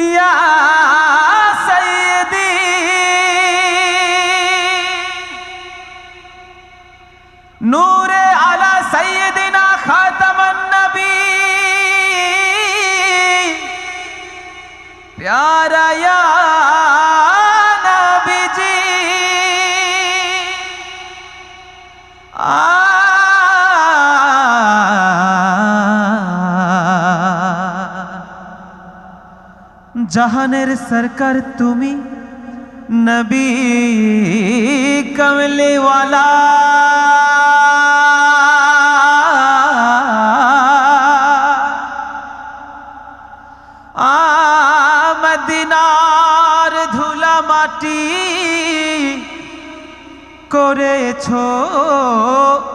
ইয়া সৈদি নূরে আলা সৈদিনা খাতামান নবী। প্যারা জাহানের সরকার তুমি নবী কমলেওয়ালা। ধুলা মাটি করেছ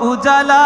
উজালা।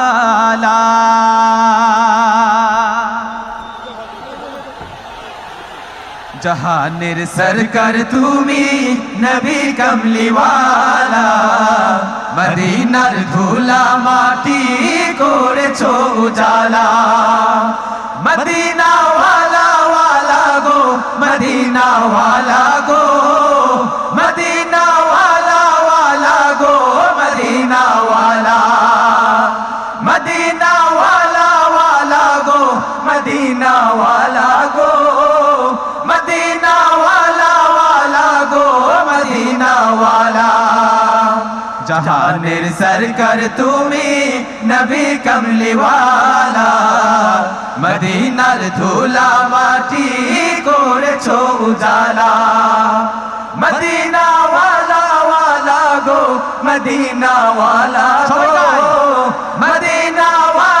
জাহানের সরকার তুমি নবী কমলিওয়ালা মদিনার ধুলা মাটি করেছ উজালা মদিনা ওয়ালা ওয়ালা গো মদিনা ওয়ালা গো জাহানের সরকার তুমি নবী কমলিওয়ালা মদিনার ধুলা মাটি করেছ উজালা মদিনা ওয়ালা ওয়ালা গো মদিনা ওয়ালা গো মদিনা ওয়ালা ওয়ালা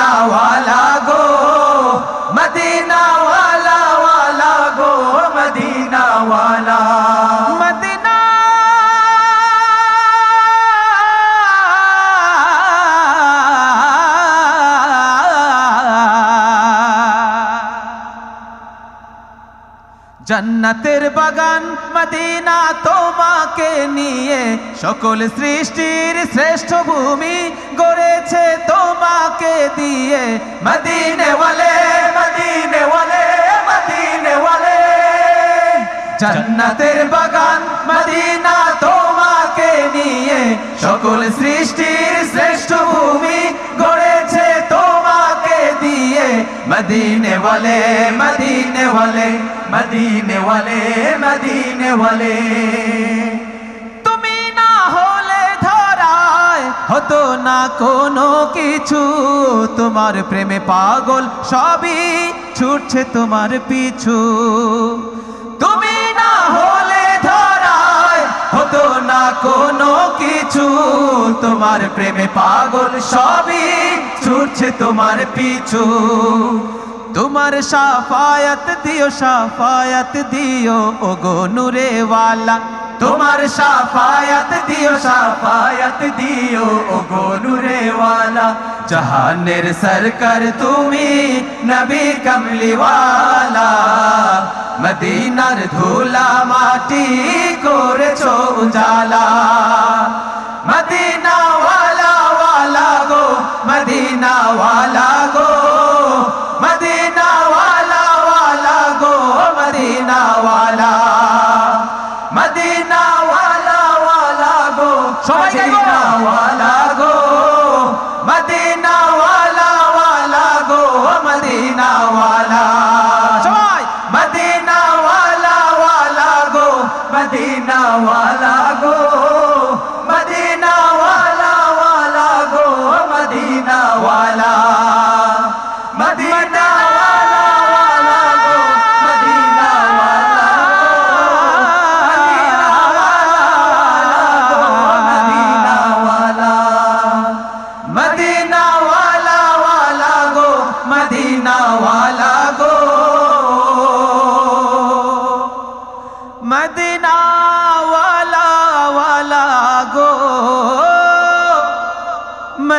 মদিনা জান্নাতের বাগান মদিনা তোমাকে নিয়ে সকল সৃষ্টির শ্রেষ্ঠ ভূমি গড়েছে তোমাকে দিয়ে। মদিনে ওয়ালে মদিনে ওয়ালে মদিনে ওয়ালে জান্নাতের বাগান মদিনা তোমাকে নিয়ে সকল সৃষ্টির শ্রেষ্ঠ ভূমি গড়েছে তোমাকে দিয়ে। মদিনে ওয়ালে মদিনে ওয়ালে মদিনে ওয়ালে মদিনে ওয়ালে। তুমি না হলে ধরায় হতো না কোনো কিছু। তোমার প্রেমে পাগল সবই ছুটছে তোমার পিছু। তুমি না হলে হতো না কোনো কিছু। তোমার প্রেমে পাগল সবই ছুটছে তোমার পিছু। তোমার সাফায়াত দিও সাফায়াত দিও ও গো নূরে ওয়ালা। তোমার সাফায়াত দিও সাফায়াত দিও ও গো নূরে ওয়ালা। জাহানের সরকার তুমি নবী কমলিওয়ালা। মদিনার ধুলা মাটি করেছ উজালা। মদিনা ওয়ালা ওয়ালা গো মদিনা ওয়ালা ওয়ালা ওয়ালা গো সবাই গাইবো। ওয়ালা গো মদিনা ওয়ালা ওয়ালা গো মদিনা ওয়ালা সবাই। মদিনা ওয়ালা ওয়ালা গো মদিনা ওয়ালা গো